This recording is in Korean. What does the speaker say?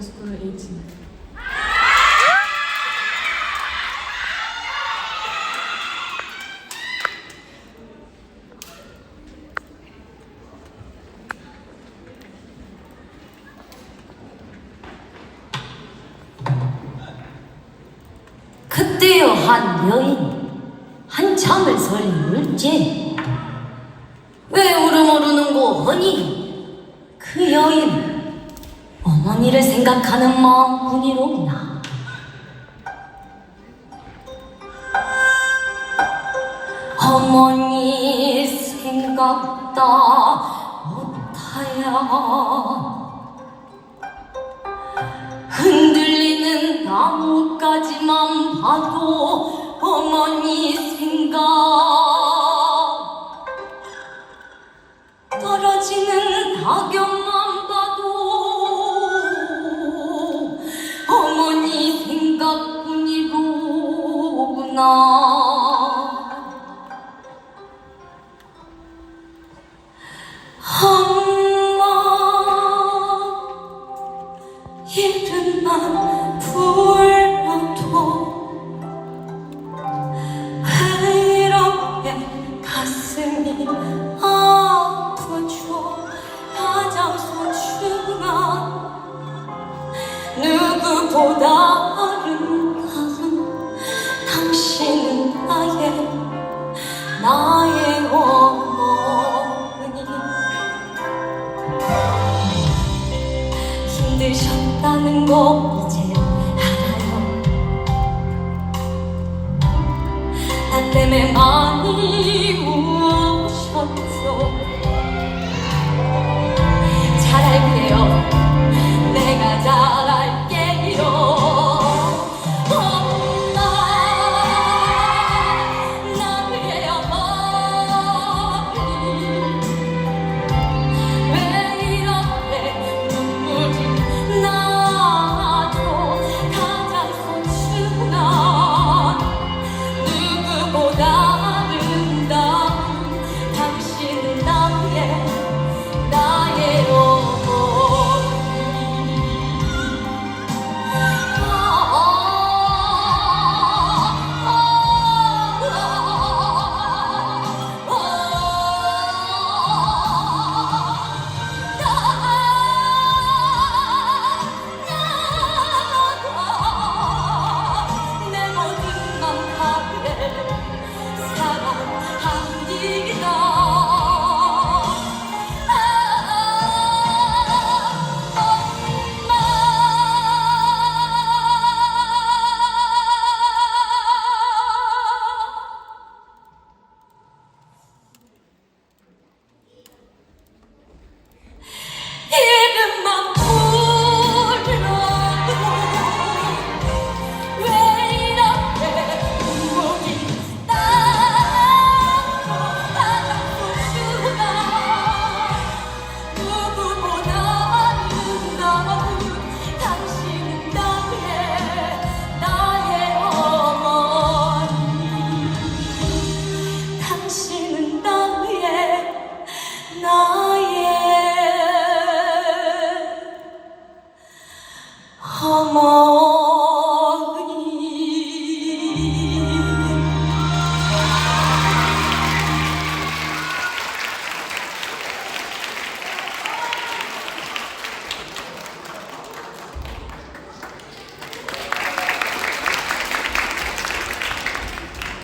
School 18. 그때여 한 여인 한참을 설린 물지 왜 울음 오르는고 허니 그 여인 어머니를 생각하는 마음뿐이로구나. 어머니 생각다 못하야 흔들리는 나뭇가지만 봐도 어머니 생각 떨어지는 낙엽 어머니 생각뿐이로구나 누구보다 아름다운 당신은 나의 나의 어머니. 힘드셨다는 거 이제 알아요. 나 때문에